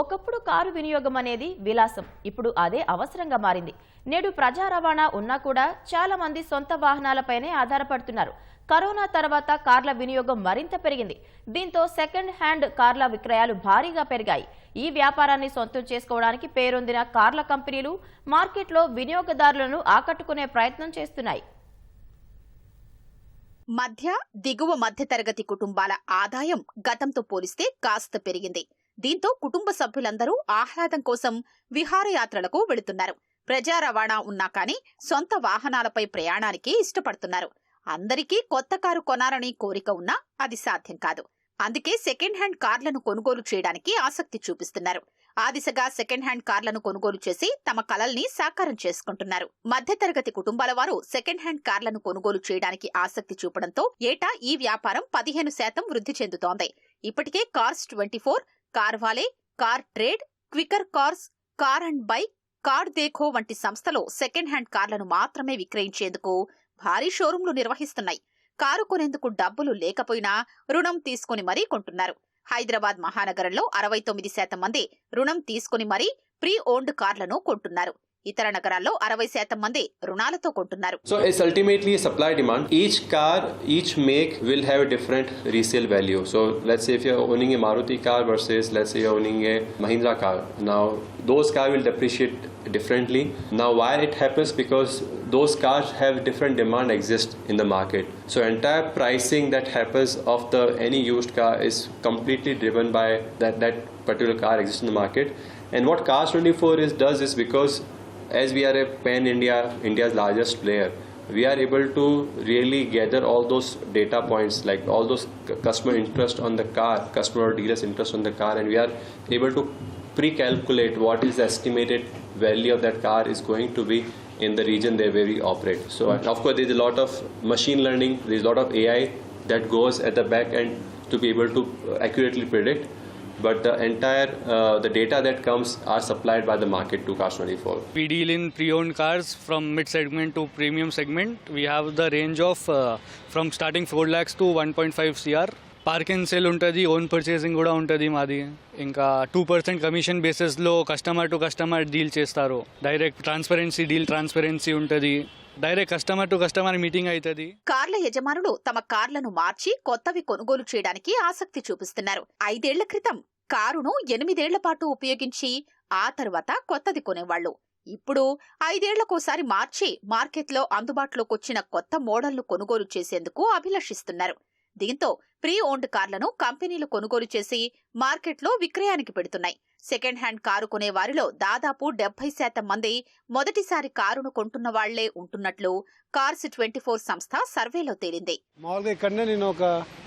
ఒకప్పుడు కారు వినియోగం అనేది విలాసం. ఇప్పుడు అదే అవసరంగా మారింది. నేడు ప్రజా రవాణా ఉన్నా కూడా చాలా మంది సొంత వాహనాలపైనే ఆధారపడుతున్నారు. కరోనా తర్వాత కార్ల వినియోగం మరింత పెరిగింది. దీంతో సెకండ్ హ్యాండ్ కార్ల విక్రయాలు భారీగా పెరిగాయి. ఈ వ్యాపారాన్ని సొంతం చేసుకోవడానికి పేరొందిన కార్ల కంపెనీలు మార్కెట్లో వినియోగదారులను ఆకట్టుకునే ప్రయత్నం చేస్తున్నాయి. మధ్య దిగువ మధ్యతరగతి కుటుంబాల ఆదాయం గతంతో పోలిస్తే కాస్త పెరిగింది. దీంతో కుటుంబ సభ్యులందరూ ఆహ్లాదం కోసం విహారయాత్రలకు వెళుతున్నారు. ప్రజా రవాణా ఉన్నా కానీ సొంత వాహనాలపై ప్రయాణానికి ఇష్టపడుతున్నారు. అందరికీ కొత్త కారు కొనాలని కోరిక ఉన్నా అది సాధ్యం కాదు. అందుకే సెకండ్ హ్యాండ్ కార్లను కొనుగోలు చేయడానికి ఆసక్తి చూపిస్తున్నారు. ఆ దిశగా సెకండ్ హ్యాండ్ కార్లను కొనుగోలు చేసి తమ కలల్ని సాకారం చేసుకుంటున్నారు. మధ్యతరగతి కుటుంబాల వారు సెకండ్ హ్యాండ్ కార్లను కొనుగోలు చేయడానికి ఆసక్తి చూపడంతో ఏటా ఈ వ్యాపారం పదిహేను శాతం వృద్ధి చెందుతోంది. ఇప్పటికే cars twenty four CarWale CarTrade Quikr cars car and bike CarDekho వంటి సంస్థలు సెకండ్ హ్యాండ్ కార్లను మాత్రమే విక్రయించేందుకు భారీ షోరూంలు నిర్వహిస్తున్నాయి. కారు కొనేందుకు డబ్బులు లేకపోయినా రుణం తీసుకుని మరీ కొంటున్నారు. హైదరాబాద్ మహానగరంలో అరవై తొమ్మిది శాతం మంది రుణం తీసుకుని మరీ ప్రీ ఓన్డ్ కార్లను కొంటున్నారు. ఇతర నగరాల్లో అరవై శాతం మంది రుణాలతో కొంటున్నారు So it's ultimately supply demand. Each car, each make will have a different resale value. So let's say if you're owning a Maruti car versus let's say you're owning a Mahindra car. Now those cars will depreciate differently. Now why it happens because those cars have different demand exist in the market. So entire pricing that happens of the any used car is completely driven by that that particular car exists in the market. And what Cars 24 is does is because as we are a pan India, India's largest player, we are able to really gather all those data points, like all those customer interest on the car, customer or dealers interest on the car, and we are able to pre-calculate what is the estimated value of that car is going to be in the region there where we operate. So, of course, there is a lot of machine learning, there is a lot of AI that goes at the back end to be able to uh, accurately predict but the entire uh, the data that comes are supplied by the market to Cars 24. We deal in pre-owned cars from mid-segment to premium segment. We have the range of uh, from starting 4 lakhs to 1.5 cr. Park and sale ఉంటుంది own purchasing కూడా ఉంటుంది మాది ఇంకా two percent commission బేసిస్లో customer to customer deal చేస్తారు direct transparency deal transparency ఉంటుంది direct customer to customer meeting అవుతుంది కార్ల యజమానులు తమ కార్లను మార్చి కొత్తవి కొనుగోలు చేయడానికి ఆసక్తి చూపిస్తున్నారు. ఐదేళ్ళ క్రితం కారును ఎనిమిదేళ్ళ పాటు ఉపయోగించి ఆ తర్వాత కొత్తది కొనేవాళ్ళు ఇప్పుడు ఐదేళ్ళకోసారి మార్చి మార్కెట్లో అందుబాటులోకి వచ్చిన కొత్త మోడళ్ళు కొనుగోలు చేసేందుకు అభిలషిస్తున్నారు. దీంతో ప్రీ ఓన్డ్ కార్లను కంపెనీలు కొనుగోలు చేసి మార్కెట్లో విక్రయానికి పెడుతున్నాయి. సెకండ్ హ్యాండ్ కారు కొనే వారిలో దాదాపు డెబ్బై శాతం మంది మొదటిసారి కారును కొంటున్న వాళ్ళే ఉంటున్నట్లు కార్స్ ట్వంటీ ఫోర్ సంస్థ సర్వేలో తేలింది. మామూలుగా ఇక్కడనే నేను ఒక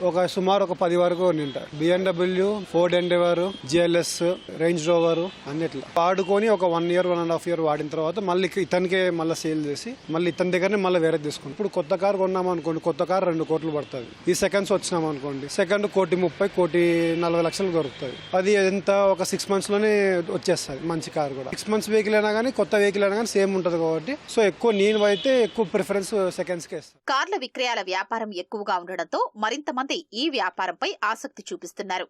ఒక సుమారు ఒక పది వరకు నింటా BMW Ford Endeavour GLS Range Rover అన్నిట్లో. వాడుకొని ఒక one year one and half year వాడిన తర్వాత మళ్ళీ ఇతనికే మళ్ళీ సేల్ చేసి మళ్ళీ ఇతని దగ్గరనే మళ్ళీ వేరే తీసుకుంటాం ఇప్పుడు కొత్త కార్ కొన్నాం అనుకోండి కొత్త కార్ రెండు కోట్లు పడుతుంది. ఈ సెకండ్స్ వచ్చినాం అనుకోండి సెకండ్ కోటి ముప్పై కోటి నలభై లక్షలు దొరుకుతుంది. అది ఎంత ఒక సిక్స్ మంత్స్లోనే వచ్చేస్తుంది మంచి కార్ కూడా. సిక్స్ మంత్స్ వెహికల్ అయినా కానీ కొత్త వెహికల్ అయినా కానీ సేమ్ ఉంటుంది కాబట్టి. సో ఎక్కువ నేను అయితే ఎక్కువ ప్రిఫరెన్స్ సెకండ్స్కే ఇస్తాను కార్ల విక్రయాల వ్యాపారం ఎక్కువగా ఉండడంతో మరింత మంది ఈ వ్యాపారంపై ఆసక్తి చూపిస్తున్నారు.